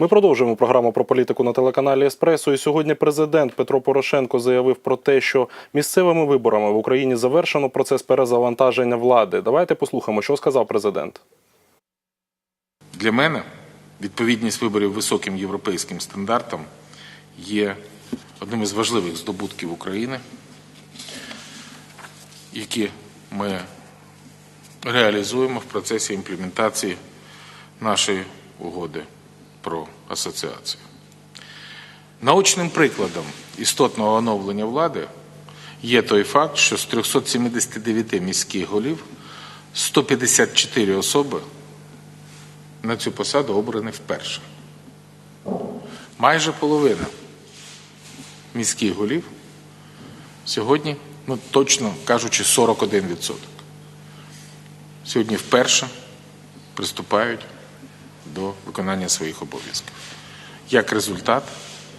Ми продовжуємо програму про політику на телеканалі Еспресо. І сьогодні президент Петро Порошенко заявив про те, що місцевими виборами в Україні завершено процес перезавантаження влади. Давайте послухаємо, що сказав президент. Для мене відповідність виборів високим європейським стандартам є одним із важливих здобутків України, які ми реалізуємо в процесі імплементації нашої угоди про асоціацію. Наочним прикладом істотного оновлення влади є той факт, що з 379 міських голів 154 особи на цю посаду обрані вперше. Майже половина міських голів сьогодні, ну точно кажучи, 41%. Сьогодні вперше приступають до виконання своїх обов'язків як результат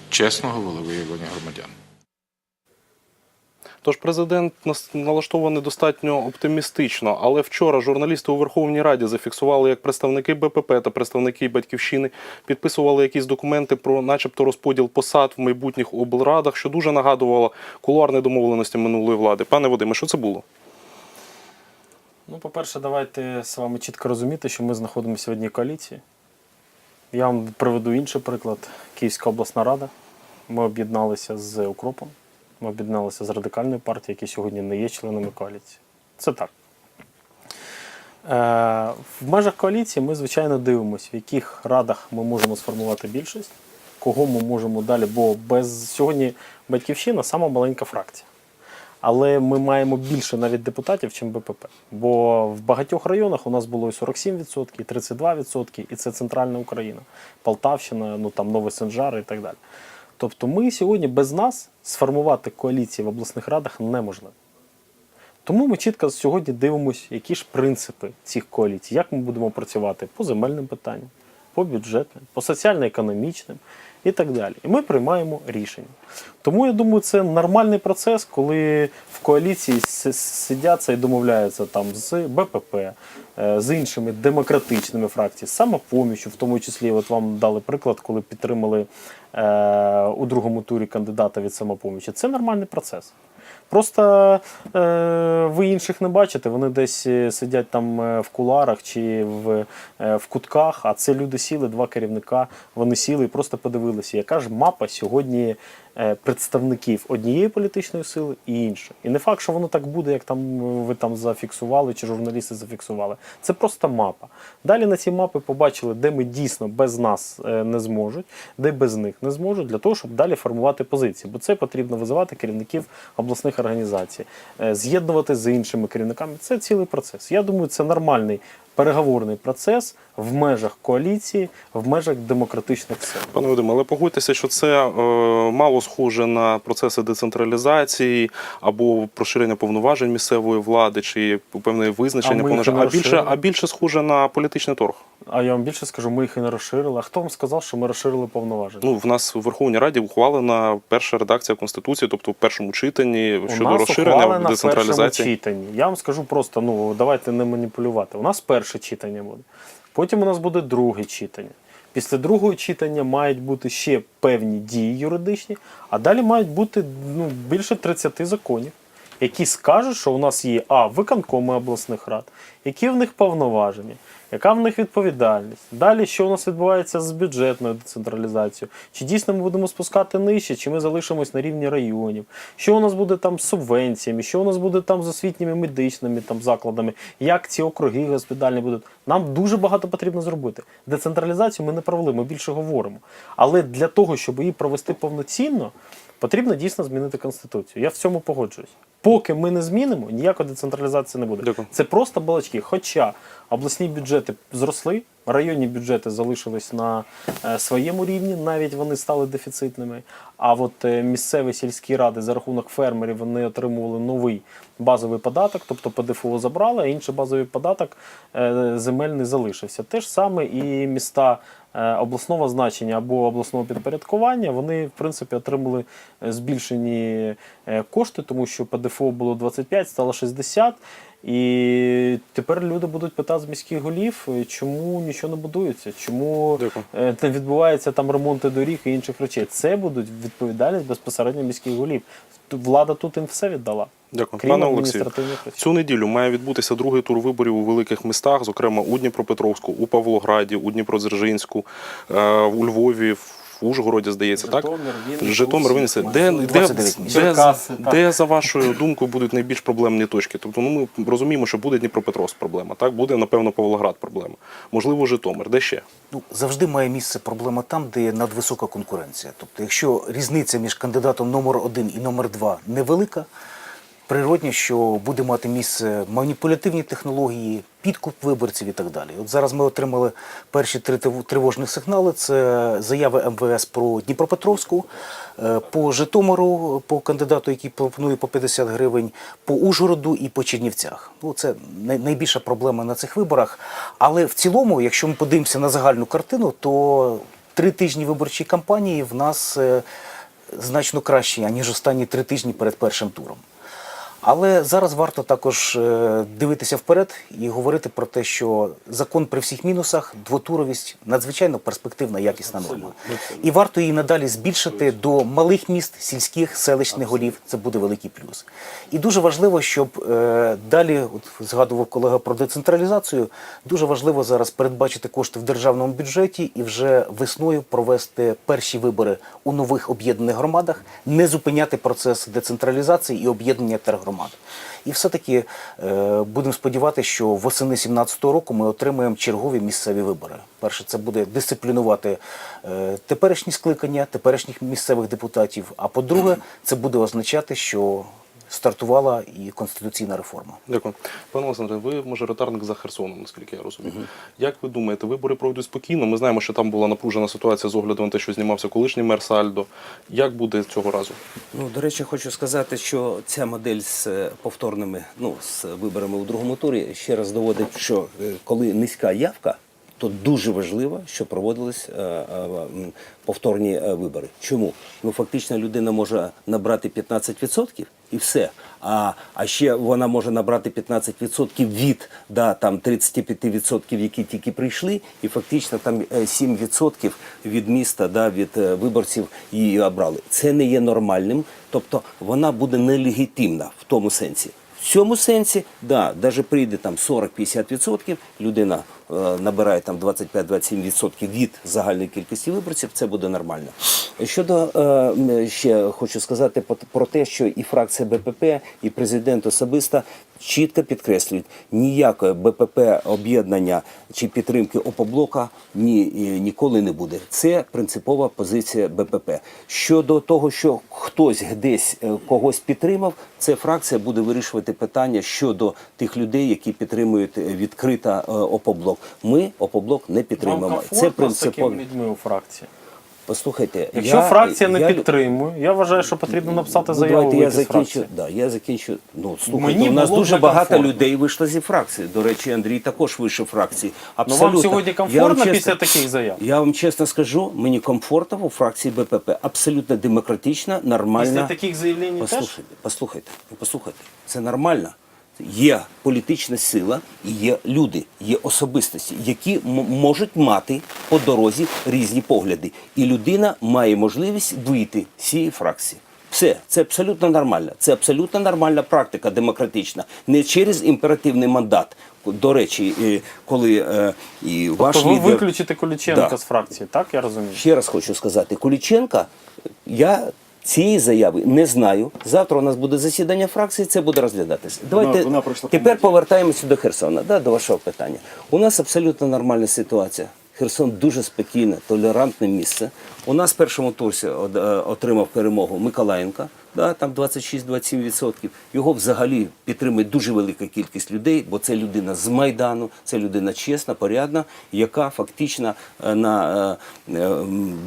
чесного волевиявлення громадян. Тож президент нас- налаштований достатньо оптимістично, але вчора журналісти у Верховній Раді зафіксували, як представники БПП та представники батьківщини підписували якісь документи про, начебто, розподіл посад в майбутніх облрадах, що дуже нагадувало кулуарні домовленості минулої влади. Пане Вадиме, що це було? Ну, по-перше, давайте з вами чітко розуміти, що ми знаходимося в одній коаліції. Я вам приведу інший приклад. Київська обласна рада. Ми об'єдналися з Укропом, ми об'єдналися з радикальною партією, які сьогодні не є членами коаліції. Це так. Е, в межах коаліції ми, звичайно, дивимося, в яких радах ми можемо сформувати більшість, кого ми можемо далі, бо без сьогодні батьківщина сама маленька фракція. Але ми маємо більше навіть депутатів, чим БПП. Бо в багатьох районах у нас було і 47%, і 32%, і це центральна Україна, Полтавщина, ну там Новий Сенжар і так далі. Тобто ми сьогодні без нас сформувати коаліції в обласних радах неможливо. Тому ми чітко сьогодні дивимося, які ж принципи цих коаліцій, як ми будемо працювати по земельним питанням, по бюджетним, по соціально-економічним і так далі. І ми приймаємо рішення. Тому я думаю, це нормальний процес, коли в коаліції сидяться і домовляються там з БПП, е, з іншими демократичними фракціями, самопоміччю, в тому числі, от вам дали приклад, коли підтримали е, у другому турі кандидата від самопомічі. Це нормальний процес. Просто е, ви інших не бачите, вони десь е, сидять там е, в куларах чи в, е, в кутках, а це люди сіли, два керівника, вони сіли і просто подивилися, яка ж мапа сьогодні представників однієї політичної сили і іншої. І не факт, що воно так буде, як там е, ви там зафіксували, чи журналісти зафіксували. Це просто мапа. Далі на ці мапи побачили, де ми дійсно без нас е, не зможуть, де без них не зможуть, для того, щоб далі формувати позиції. Бо це потрібно визивати керівників обласних організацій, е, з'єднувати з іншими керівниками. Це цілий процес. Я думаю, це нормальний переговорний процес в межах коаліції, в межах демократичних сил. Пане Вадиме, але погодьтеся, що це е, мало схоже на процеси децентралізації або розширення повноважень місцевої влади чи певне визначення А повноважень, а більше, а більше схоже на політичний торг. А я вам більше скажу, ми їх і не розширили. А хто вам сказав, що ми розширили повноваження? Ну, в нас в Верховній Раді ухвалена перша редакція Конституції, тобто в першому читанні У нас розширення ухвалена в першому читанні. Я вам скажу просто: ну давайте не маніпулювати. У нас перше читання буде. Потім у нас буде друге читання. Після другого читання мають бути ще певні дії юридичні, а далі мають бути ну, більше 30 законів, які скажуть, що у нас є а виконкоми обласних рад, які в них повноваження, яка в них відповідальність. Далі, що у нас відбувається з бюджетною децентралізацією? Чи дійсно ми будемо спускати нижче, чи ми залишимось на рівні районів? Що у нас буде там з субвенціями? Що у нас буде там з освітніми медичними там закладами? Як ці округи госпітальні будуть? Нам дуже багато потрібно зробити. Децентралізацію ми не провели, ми більше говоримо. Але для того, щоб її провести повноцінно, потрібно дійсно змінити конституцію. Я в цьому погоджуюсь. Поки ми не змінимо, ніякої децентралізації не буде. Дякую. Це просто балачки. Хоча обласні бюджети зросли, районні бюджети залишились на е, своєму рівні, навіть вони стали дефіцитними. А от е, місцеві сільські ради за рахунок фермерів вони отримували новий базовий податок, тобто ПДФО забрали, а інший базовий податок е, земельний залишився. Те ж саме і міста обласного значення або обласного підпорядкування, вони в принципі отримали е, збільшені е, кошти, тому що ПДФО було 25, стало 60. І тепер люди будуть питати з міських голів, е, чому нічого не будується, чому Дякую. е, не відбуваються там ремонти доріг і інших речей. Це будуть відповідальність безпосередньо міських голів. Влада тут їм все віддала. Дякую. Крім Пане Олексію, цю неділю має відбутися другий тур виборів у великих містах, зокрема у Дніпропетровську, у Павлограді, у Дніпродзержинську, е, у Львові, в Ужгороді, здається, так? Житомир, Вінниця, Житомир, Вінниця. Де, де, де, так. де, за вашою думкою, будуть найбільш проблемні точки? Тобто, ну ми розуміємо, що буде Дніпропетровськ проблема, так? Буде, напевно, Павлоград проблема. Можливо, Житомир. Де ще? Ну, завжди має місце проблема там, де є надвисока конкуренція. Тобто, якщо різниця між кандидатом номер один і номер два невелика, природньо, що буде мати місце маніпулятивні технології, підкуп виборців і так далі. От зараз ми отримали перші три тривожних сигнали. Це заяви МВС про Дніпропетровську, е, по Житомиру, по кандидату, який пропонує по 50 гривень, по Ужгороду і по Чернівцях. Ну, це найбільша проблема на цих виборах. Але в цілому, якщо ми подивимося на загальну картину, то три тижні виборчої кампанії в нас е, значно кращі, аніж останні три тижні перед першим туром. Але зараз варто також е, дивитися вперед і говорити про те, що закон при всіх мінусах, двотуровість надзвичайно перспективна, якісна норма. І варто її надалі збільшити до малих міст, сільських, селищних голів. Це буде великий плюс. І дуже важливо, щоб е, далі, от згадував колега про децентралізацію, дуже важливо зараз передбачити кошти в державному бюджеті і вже весною провести перші вибори у нових об'єднаних громадах, не зупиняти процес децентралізації і об'єднання тергромад. І все-таки е, будемо сподіватися, що восени 2017 року ми отримаємо чергові місцеві вибори. Перше, це буде дисциплінувати е, теперішні скликання, теперішніх місцевих депутатів. А по-друге, це буде означати, що стартувала і конституційна реформа. Дякую. Пане Олександре, ви мажоритарник за Херсоном, наскільки я розумію. Як ви думаєте, вибори пройдуть спокійно? Ми знаємо, що там була напружена ситуація з огляду на те, що знімався колишній мер Сальдо. Як буде цього разу? Ну, до речі, хочу сказати, що ця модель з е, повторними, ну, з виборами у другому турі ще раз доводить, що е, коли низька явка, то дуже важливо, що проводились е, повторні вибори. Чому? Ну, фактично людина може набрати 15% і все. А, а ще вона може набрати 15% від да, там, 35%, які тільки прийшли, і фактично там е, 7% від міста, да, від е, виборців її обрали. Це не є нормальним, тобто вона буде нелегітимна в тому сенсі. В цьому сенсі, да, навіть прийде там 40-50%, людина е, набирає там 25-27% від загальної кількості виборців, це буде нормально. Щодо е, ще хочу сказати про те, що і фракція БПП, і президент особисто чітко підкреслюють, ніякої БПП об'єднання чи підтримки ОПОБЛОКа ні, ніколи не буде. Це принципова позиція БПП. Щодо того, що хтось десь е, когось підтримав, це фракція буде вирішувати питання щодо тих людей, які підтримують е, відкрита е, ОПОБЛОК. Ми ОПОБЛОК не Вам підтримуємо. Це комфортно принципово. людьми у фракції. Послухайте, Якщо я- фракція не я підтримує, я вважаю, що потрібно написати Ну, заяву. давайте я закінчу. фракції. Да, я закінчу. Ну, слухайте, Мені у нас дуже багато некомфортно. людей вийшло зі фракції. До речі, Андрій також вийшов фракції. Ну вам сьогодні комфортно чесно- після таких заяв? Я вам чесно скажу, мені комфортно у фракції БПП. Абсолютно демократична, нормальна. Після таких заявлень теж? Послухайте, послухайте, ну, послухайте, це нормально. Є політична сила, і є люди, є особистості, які можуть мати по дорозі різні погляди. І людина має можливість вийти з цієї фракції. Все, це абсолютно нормально. Це абсолютно нормальна практика демократична. Не через імперативний мандат. До речі, е, коли е, і ваш ви лідер... виключите Коліченка Да. з фракції, так я розумію? Ще раз хочу сказати, Куліченка, я цієї заяви не знаю. Завтра у нас буде засідання фракції, це буде розглядатися. Давайте вона пройшла тепер повертаємося до Херсона, да, до вашого питання. У нас абсолютно нормальна ситуація. Херсон дуже спокійне, толерантне місце. У нас в першому турсі е, отримав перемогу Миколаєнка, да, там 26-27%. Його взагалі підтримує дуже велика кількість людей, бо це людина з Майдану, це людина чесна, порядна, яка фактично е, на, е,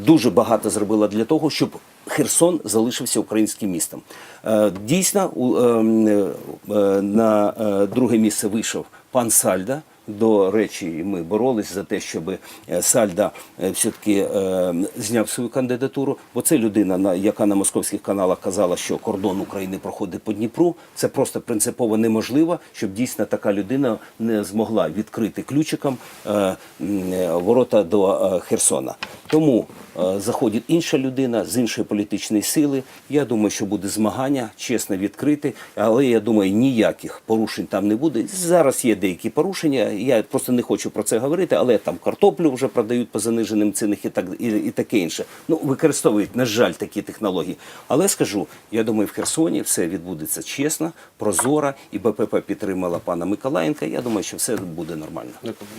дуже багато зробила для того, щоб Херсон залишився українським містом. Е, Дійсно, у, е, на е, друге місце вийшов пан Сальда. До речі, ми боролись за те, щоб Сальда все-таки зняв свою кандидатуру, бо це людина, на- яка на московських каналах казала, що кордон України проходить по Дніпру. Це просто принципово неможливо, щоб дійсно така людина не змогла відкрити ключиком ворота до Херсона. Тому заходить інша людина з іншої політичної сили. Я думаю, що буде змагання, чесно відкрити, але я думаю, ніяких порушень там не буде. Зараз є деякі порушення. Я просто не хочу про це говорити, але там картоплю вже продають по заниженим цінах і так і, і таке інше. Ну використовують, на жаль, такі технології. Але скажу, я думаю, в Херсоні все відбудеться чесно, прозоро, і БПП підтримала пана Миколаєнка. Я думаю, що все буде нормально.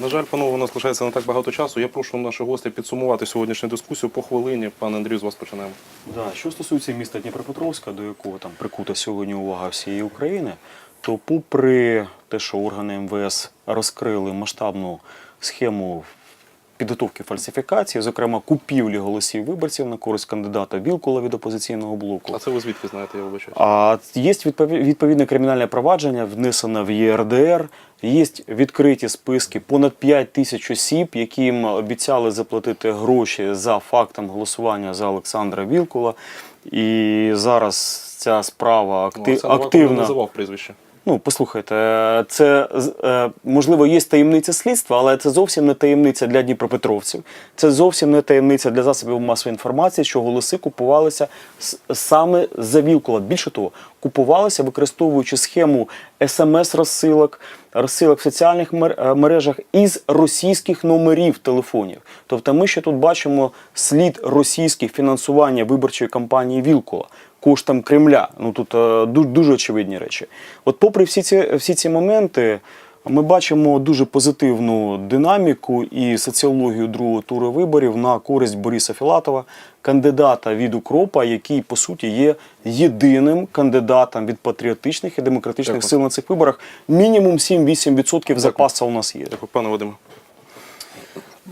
На жаль, панове, у нас лишається не так багато часу. Я прошу наших гостей підсумувати сьогоднішню дискусію по хвилині. Пане Андрію, з вас починаємо. Да, що стосується міста Дніпропетровська, до якого там прикута сьогодні увага всієї України, то попри те, що органи МВС розкрили масштабну схему підготовки фальсифікації, зокрема купівлі голосів виборців на користь кандидата Вілкула від опозиційного блоку. А це ви звідки знаєте, я вибачаю? А є відповідне кримінальне провадження, внесене в ЄРДР. Є відкриті списки понад 5 тисяч осіб, яким обіцяли заплатити гроші за фактом голосування за Олександра Вілкула. І зараз ця справа Ну, акти- Олександр Вакула не активна. називав прізвище. Ну, послухайте, це е, можливо є таємниця слідства, але це зовсім не таємниця для дніпропетровців. Це зовсім не таємниця для засобів масової інформації, що голоси купувалися саме за Вілкула. Більше того, купувалися, використовуючи схему смс-розсилок, розсилок в соціальних е, мережах із російських номерів телефонів. Тобто ми ще тут бачимо слід російських фінансування виборчої кампанії Вілкула коштом Кремля. Ну тут е, ду- дуже очевидні речі. От, попри всі ці, всі ці моменти, ми бачимо дуже позитивну динаміку і соціологію другого туру виборів на користь Бориса Філатова, кандидата від Укропа, який по суті є єдиним кандидатом від патріотичних і демократичних Дякую. сил на цих виборах. Мінімум 7-8% запасу у нас є. Дякую, пане Вадиме.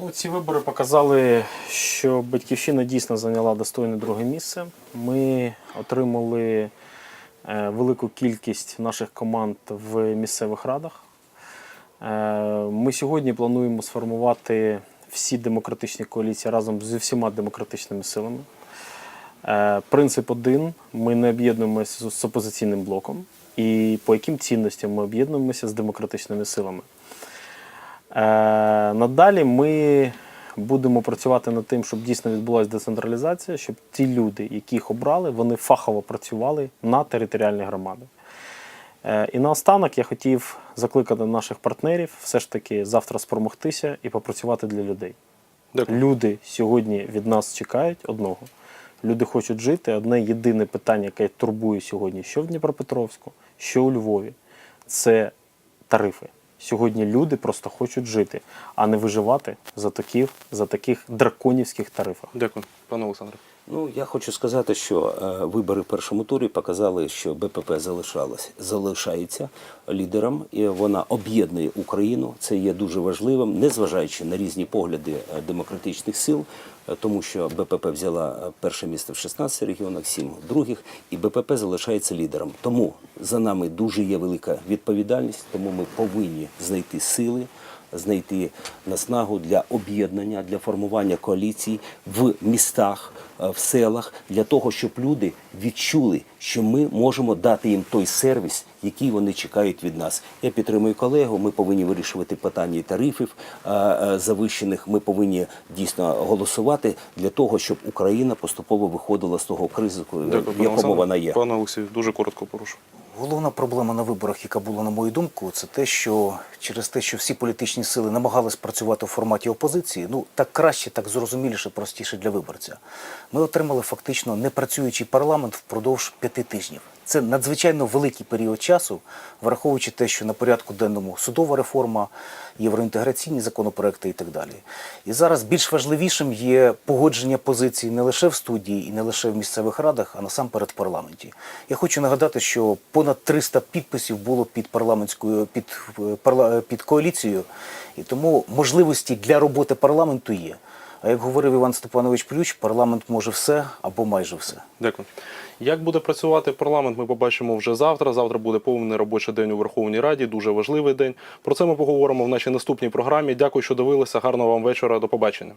Ну, ці вибори показали, що Батьківщина дійсно зайняла достойне друге місце. Ми отримали е, велику кількість наших команд в місцевих радах. Е, Ми сьогодні плануємо сформувати всі демократичні коаліції разом зі всіма демократичними силами. Е, Принцип один: ми не об'єднуємося з- з опозиційним блоком. І по яким цінностям ми об'єднуємося з демократичними силами? Е, Надалі ми будемо працювати над тим, щоб дійсно відбулася децентралізація, щоб ті люди, яких обрали, вони фахово працювали на територіальні громади. Е, І наостанок я хотів закликати наших партнерів все ж таки завтра спромогтися і попрацювати для людей. Дякую. Люди сьогодні від нас чекають одного. Люди хочуть жити. Одне єдине питання, яке турбує сьогодні, що в Дніпропетровську, що у Львові, це тарифи. Сьогодні люди просто хочуть жити, а не виживати за таких, за таких драконівських тарифах. Дякую, пане Олександре. Ну, я хочу сказати, що е, вибори в першому турі показали, що БПП залишалась, залишається лідером, і вона об'єднує Україну. Це є дуже важливим, незважаючи на різні погляди е, демократичних сил, тому що БПП взяла е, перше місце в 16 регіонах, 7 других, і БПП залишається лідером. Тому за нами дуже є велика відповідальність, тому ми повинні знайти сили знайти наснагу для об'єднання, для формування коаліцій в містах, е, в селах, для того, щоб люди відчули, що ми можемо дати їм той сервіс, який вони чекають від нас. Я підтримую колегу. Ми повинні вирішувати питання тарифів е, е, завищених. Ми повинні дійсно голосувати для того, щоб Україна поступово виходила з того кризу, в якому вона є. Пане Олексію, дуже коротко прошу. Головна проблема на виборах, яка була, на мою думку, це те, що через те, що всі політичні сили намагались працювати у форматі опозиції, ну так краще, так зрозуміліше, простіше для виборця. Ми отримали фактично непрацюючий парламент впродовж п'яти тижнів. Це надзвичайно великий період часу, враховуючи те, що на порядку денному судова реформа, євроінтеграційні законопроекти і так далі. І зараз більш важливішим є погодження позицій не лише в студії і не лише в місцевих радах, а насамперед в парламенті. Я хочу нагадати, що понад 300 підписів було під парламентською під, е, під коаліцією, і тому можливості для роботи парламенту є. А як говорив Іван Степанович Плющ, парламент може все або майже все. Дякую. Як буде працювати парламент, ми побачимо вже завтра. Завтра буде повний робочий день у Верховній Раді, дуже важливий день. Про це ми поговоримо в нашій наступній програмі. Дякую, що дивилися. Гарного вам вечора. До побачення.